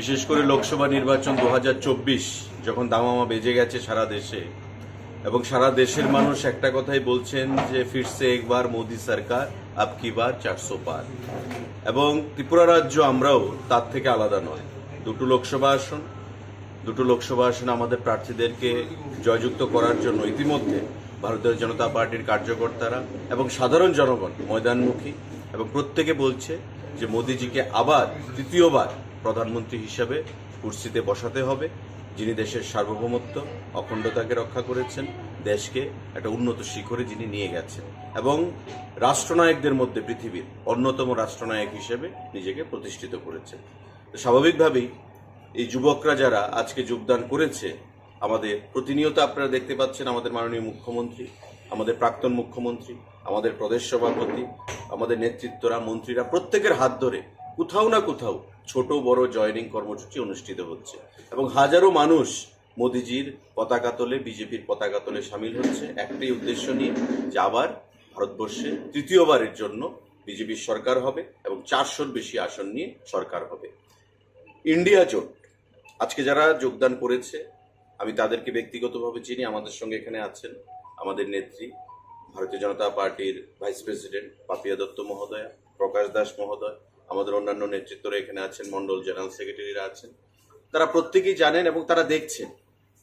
বিশেষ করে লোকসভা নির্বাচন দু হাজার চব্বিশ, যখন দামামা বেজে গেছে সারা দেশে। এবং সারা দেশের মানুষ একটা কথাই বলছেন যে, ফিরছে একবার মোদি সরকার, আব কি বার চারশো পার। এবং ত্রিপুরা রাজ্য আমরাও তার থেকে আলাদা নয়। দুটো লোকসভা আসন, দুটো লোকসভা আসনে আমাদের প্রার্থীদেরকে জয়যুক্ত করার জন্য ইতিমধ্যে ভারতীয় জনতা পার্টির কার্যকর্তারা এবং সাধারণ জনগণ, ময়দানমুখী, এবং প্রত্যেকে বলছে যে, মোদিজিকে আবার, তৃতীয়বার প্রধানমন্ত্রী হিসাবে কুর্সিতে বসাতে হবে, যিনি দেশের সার্বভৌমত্ব, অখণ্ডতাকে রক্ষা করেছেন, দেশকে একটা উন্নত শিখরে যিনি নিয়ে গেছেন, এবং রাষ্ট্রনায়কদের মধ্যে পৃথিবীর অন্যতম রাষ্ট্রনায়ক হিসেবে নিজেকে প্রতিষ্ঠিত করেছেন। স্বাভাবিকভাবেই এই যুবকরা যারা আজকে যোগদান করেছে, আমাদের প্রতিনিয়ত আপনারা দেখতে পাচ্ছেন আমাদের মাননীয় মুখ্যমন্ত্রী, আমাদের প্রাক্তন মুখ্যমন্ত্রী, আমাদের প্রদেশ সভাপতি, আমাদের নেতৃত্বরা, মন্ত্রীরা প্রত্যেকের হাত ধরে কোথাও না কোথাও ছোট, বড় জয়নিং কর্মসূচি অনুষ্ঠিত হচ্ছে এবং হাজারো মানুষ মোদিজির পতাকা তোলে, বিজেপির পতাকা তোলে সামিল হচ্ছে। একটাই উদ্দেশ্য নিয়ে যে আবার ভারতবর্ষে তৃতীয়বারের জন্য বিজেপির সরকার হবে এবং চারশোর বেশি আসন নিয়ে সরকার হবে। ইন্ডিয়া জোট, আজকে যারা যোগদান করেছে, আমি তাদেরকে ব্যক্তিগতভাবে চিনি, আমাদের সঙ্গে এখানে আছেন আমাদের নেত্রী, ভারতীয় জনতা পার্টির ভাইস প্রেসিডেন্ট পাপিয়া দত্ত মহোদয়া, প্রকাশ দাস মহোদয় আমাদের অন্যান্য নেতৃত্বরা এখানে আছেন, মন্ডল জেনারেল সেক্রেটারিরা আছেন। তারা প্রত্যেকেই জানেন এবং তারা দেখছেন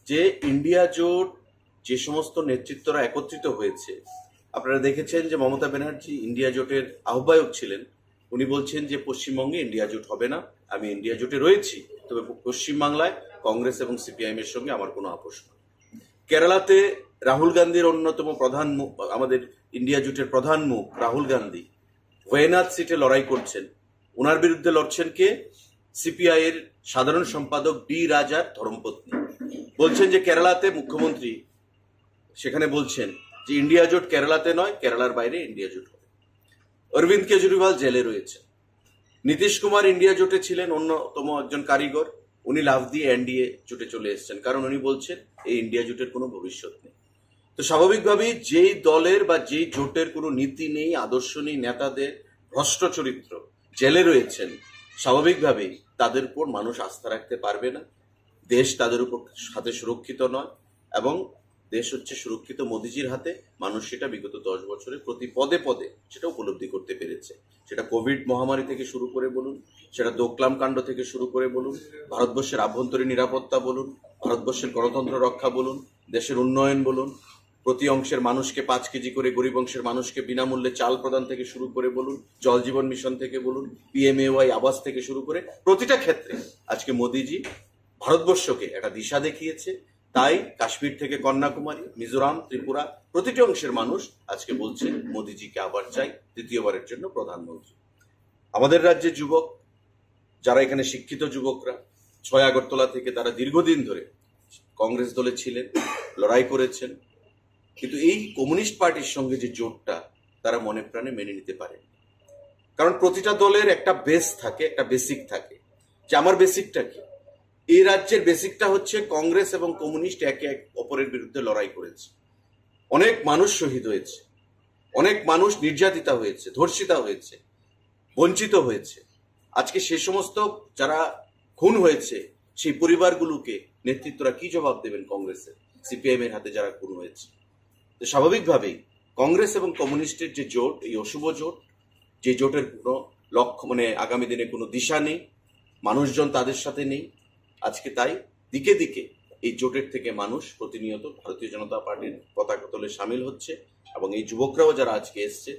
যে ইন্ডিয়া জোট যে সমস্ত নেতৃত্বরা একত্রিত হয়েছে, আপনারা দেখেছেন যে মমতা ব্যানার্জি ইন্ডিয়া জোটের আহ্বায়ক ছিলেন। উনি বলছেন যে পশ্চিমবঙ্গে ইন্ডিয়া জোট হবে না, আমি ইন্ডিয়া জোটে রয়েছি, তবে পশ্চিমবাংলায় কংগ্রেস এবং সিপিআইএম এর সঙ্গে আমার কোনো আপোষ নেই কেরালাতে রাহুল গান্ধীর অন্যতম প্রধান আমাদের ইন্ডিয়া জোটের প্রধান মুখ রাহুল গান্ধী। ওয়েনাথ সিটে লড়াই করছেন। ওনার বিরুদ্ধে লড়ছেন কে? সিপিআই এর সাধারণ সম্পাদক ডি রাজার ধর্মপত্নী। বলছেন যে কেরালাতে মুখ্যমন্ত্রী, সেখানে বলছেন যে ইন্ডিয়া জোট কেরালাতে নয়, কেরালার বাইরে ইন্ডিয়া জোট হবে। অরবিন্দ কেজরিওয়াল জেলে রয়েছে নীতিশ কুমার ইন্ডিয়া জোটে ছিলেন, অন্যতম একজন কারিগর। উনি লাভ দিয়ে এনডিএ জোটে চলে এসেছেন, কারণ উনি বলছেন এই ইন্ডিয়া জোটের কোনো ভবিষ্যৎ নেই। তো স্বাভাবিকভাবেই যেই দলের বা যেই জোটের কোনো নীতি নেই, আদর্শ নেই, নেতাদের ভ্রষ্ট চরিত্র জেলে রয়েছেন, স্বাভাবিকভাবেই তাদের উপর মানুষ আস্থা রাখতে পারবে না। দেশ তাদের উপর হাতে সুরক্ষিত নয় এবং দেশ হচ্ছে সুরক্ষিত মোদিজির হাতে। মানুষ সেটা বিগত দশ বছরে প্রতি পদে পদে সেটা উপলব্ধি করতে পেরেছে। সেটা কোভিড মহামারী থেকে শুরু করে বলুন, সেটা দোকলাম কাণ্ড থেকে শুরু করে বলুন, ভারতবর্ষের আভ্যন্তরীণ নিরাপত্তা বলুন, ভারতবর্ষের গণতন্ত্র রক্ষা বলুন, দেশের উন্নয়ন বলুন প্রতি অংশের মানুষকে পাঁচ কেজি করে গরিব অংশের মানুষকে বিনামূল্যে চাল প্রদান থেকে শুরু করে বলুন, জল জীবন মিশন থেকে বলুন পিএমএওয়াই আবাস থেকে শুরু করে প্রতিটা ক্ষেত্রে আজকে মোদিজি ভারতবর্ষকে একটা দিশা দেখিয়েছে। তাই কাশ্মীর থেকে কন্যাকুমারী, মিজোরাম, ত্রিপুরা প্রতিটি অংশের মানুষ আজকে বলছে, মোদিজিকে আবার চাই দ্বিতীয়বারের জন্য প্রধানমন্ত্রী। আমাদের রাজ্যের যুবক, যারা এখানে শিক্ষিত যুবকরা, ছয় আগরতলা থেকে তারা দীর্ঘদিন ধরে কংগ্রেস দলে ছিলেন, লড়াই করেছেন। কিন্তু এই কমিউনিস্ট পার্টির সঙ্গে যে জোটটা, তারা মনে প্রাণে মেনে নিতে পারে কারণ প্রতিটা দলের একটা বেস থাকে, একটা বেসিক থাকে। যে আমার বেসিকটা কি? এই রাজ্যের বেসিকটা হচ্ছে কংগ্রেস এবং কমিউনিস্ট একে এক অপরের বিরুদ্ধে লড়াই করেছে। অনেক মানুষ শহীদ হয়েছে। অনেক মানুষ নির্যাতিতা হয়েছে, ধর্ষিতা হয়েছে, বঞ্চিত হয়েছে। আজকে সে সমস্ত যারা খুন হয়েছে, সেই পরিবারগুলোকে নেতৃত্বরা কি জবাব দেবেন কংগ্রেসের? সিপিআইএম এর হাতে যারা খুন হয়েছে। তো স্বাভাবিকভাবেই কংগ্রেস এবং কমিউনিস্টের যে জোট, এই অশুভ জোট, যে জোটের কোনো লক্ষ্য মানে আগামী দিনে কোনো দিশা নেই, মানুষজন তাদের সাথে নেই। আজকে তাই দিকে দিকে এই জোটের থেকে মানুষ প্রতিনিয়ত ভারতীয় জনতা পার্টির পতাকা তলে সামিল হচ্ছে এবং এই যুবকরাও যারা আজকে এসছে,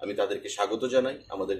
আমি তাদেরকে স্বাগত জানাই। আমাদের